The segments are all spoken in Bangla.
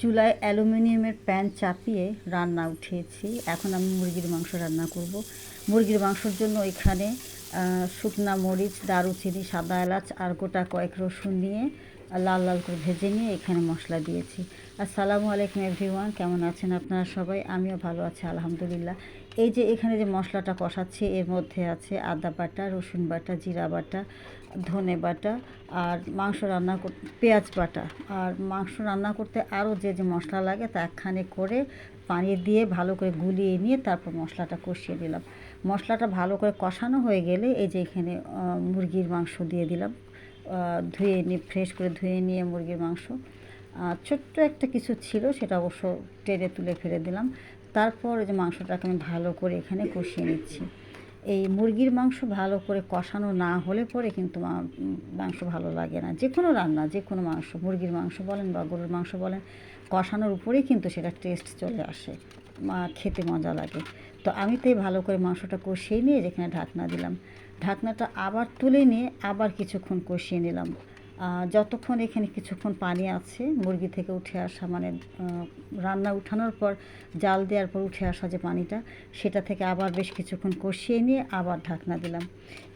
চুলায় অ্যালুমিনিয়ামের প্যান চাপিয়ে রান্না উঠিয়েছি। এখন আমি মুরগির মাংস রান্না করব। মুরগির মাংসর জন্য এখানে শুকনা মরিচ, দারুচিনি, সাদা এলাচ আর গোটা কয়েক রসুন নিয়ে আহ, লাল লাল করে ভেজে নিয়ে এখানে মশলা দিয়েছি। আর আসসালামু আলাইকুম এভরিওয়ান কেমন আছেন আপনারা সবাই? আমিও ভালো আছি আলহামদুলিল্লাহ। এই যে এখানে যে মশলাটা কষাচ্ছি এর মধ্যে আছে আদা বাটা রসুন বাটা জিরা বাটা ধনে বাটা আর মাংস রান্না কর পেঁয়াজ বাটা। আর মাংস রান্না করতে আরও যে যে মশলা লাগে তা একখানে করে পানি দিয়ে ভালো করে গুলিয়ে নিয়ে তারপর মশলাটা কষিয়ে দিলাম মশলাটা ভালো করে কষানো হয়ে গেলে এই যে এখানে মুরগির মাংস দিয়ে দিলাম। ধুয়ে নিয়ে ফ্রেশ করে ধুয়ে নিয়ে মুরগির মাংস। ছোট্ট একটা কিছু ছিল, সেটা অবশ্য টেনে তুলে ফেলে দিলাম। তারপর যে মাংসটাকে আমি ভালো করে এখানে কষিয়ে নিচ্ছি। এই মুরগির মাংস ভালো করে কষানো না হলে পরে কিন্তু মাংস ভালো লাগে না। যে কোনো রান্না যে কোনো মাংস, মুরগির মাংস বলেন বা গরুর মাংস বলেন, কষানোর উপরেই কিন্তু সেটা টেস্ট চলে আসে। খেতে মজা লাগে। তো আমি তাই ভালো করে মাংসটা কষিয়ে নিয়ে যেখানে ঢাকনা দিলাম। ঢাকনাটা আবার তুলে নিয়ে আবার কিছুক্ষণ কষিয়ে নিলাম। যতক্ষণ এখানে কিছুক্ষণ পানি আছে, মুরগি থেকে উঠে আসা মানে রান্না উঠানোর পর, জাল দেওয়ার পর উঠে আসা যে পানিটা, সেটা থেকে আবার বেশ কিছুক্ষণ কষিয়ে নিয়ে আবার ঢাকনা দিলাম।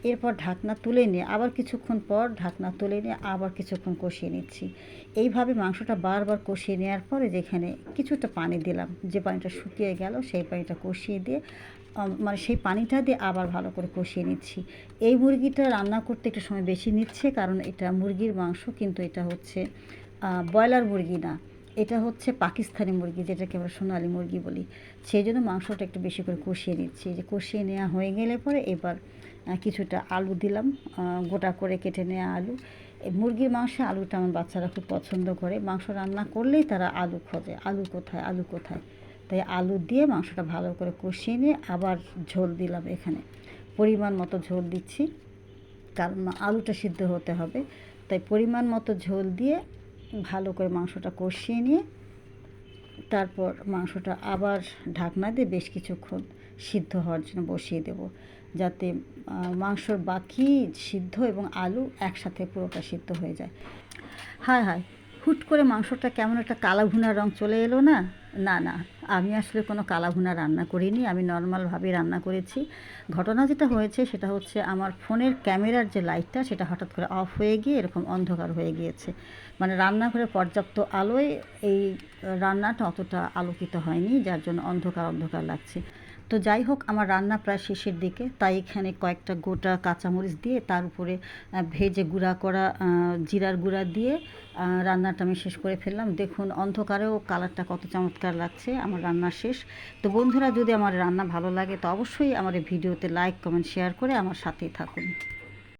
এরপর ঢাকনা তুলে নিয়ে, আবার কিছুক্ষণ পর ঢাকনা তুলে নিয়ে আবার কিছুক্ষণ কষিয়ে নিচ্ছি। এইভাবে মাংসটা বারবার কষিয়ে নেওয়ার পরে যেখানে কিছুটা পানি দিলাম, যে পানিটা শুকিয়ে গেল, সেই পানিটা কষিয়ে দিয়ে মানে সেই পানিটা দিয়ে আবার ভালো করে কষিয়ে নিচ্ছি। এই মুরগিটা রান্না করতে একটু সময় বেশি নিচ্ছে, কারণ এটা মুরগির মাংস, কিন্তু এটা হচ্ছে ব্রয়লার মুরগি না। এটা হচ্ছে পাকিস্তানি মুরগি, যেটাকে আমরা সোনালি মুরগি বলি। সেই জন্য মাংসটা একটু বেশি করে কষিয়ে নিচ্ছি। যে কষিয়ে নেওয়া হয়ে গেলে পরে এবার কিছুটা আলু দিলাম গোটা করে কেটে নেওয়া আলু। মুরগির মাংসে আলুটা আমার বাচ্চারা খুব পছন্দ করে। মাংস রান্না করলেই তারা আলু খোঁজে। আলু কোথায়? আলু কোথায়? তাই আলু দিয়ে মাংসটা ভালো করে কষিয়ে নিয়ে আবার ঝোল দিলাম এখানে। পরিমাণ মতো ঝোল দিচ্ছি, কারণ আলুটা সিদ্ধ হতে হবে। তাই পরিমাণ মতো ঝোল দিয়ে ভালো করে মাংসটা কষিয়ে নিয়ে তারপর মাংসটা আবার ঢাকনা দিয়ে বেশ কিছুক্ষণ সিদ্ধ হওয়ার জন্য বসিয়ে দেব। যাতে মাংসর বাকি সিদ্ধ এবং আলু একসাথে পুরোটা সিদ্ধ হয়ে যায়। হায় হায়, হুট করে মাংসটা কেমন একটা কালা ভুনা রং চলে এলো না? না না। আমি আসলে কোনো কালা ভুনা রান্না করিনি, আমি নর্মালভাবে রান্না করেছি। ঘটনা যেটা হয়েছে সেটা হচ্ছে আমার ফোনের ক্যামেরার যে লাইটটা সেটা হঠাৎ করে অফ হয়ে গিয়ে এরকম অন্ধকার হয়ে গিয়েছে। মানে রান্নাঘরে পর্যাপ্ত আলোয় এই রান্নাটা অতটা আলোকিত হয়নি, যার জন্য অন্ধকার অন্ধকার লাগছে। তো যাই হোক, আমার রান্না প্রায় শেষের দিকে, তাই এখানে কয়েকটা গোটা কাঁচামরিচ দিয়ে তার উপরে ভেজে গুঁড়া করা জিরার গুঁড়া দিয়ে রান্নাটা আমি শেষ করে ফেললাম। দেখুন, অন্ধকারেও কালারটা কত চমৎকার লাগছে। আমার রান্না শেষ। তো বন্ধুরা, যদি আমার রান্না ভালো লাগে, তো অবশ্যই আমার এই ভিডিওতে লাইক কমেন্ট শেয়ার করে আমার সাথেই থাকুন।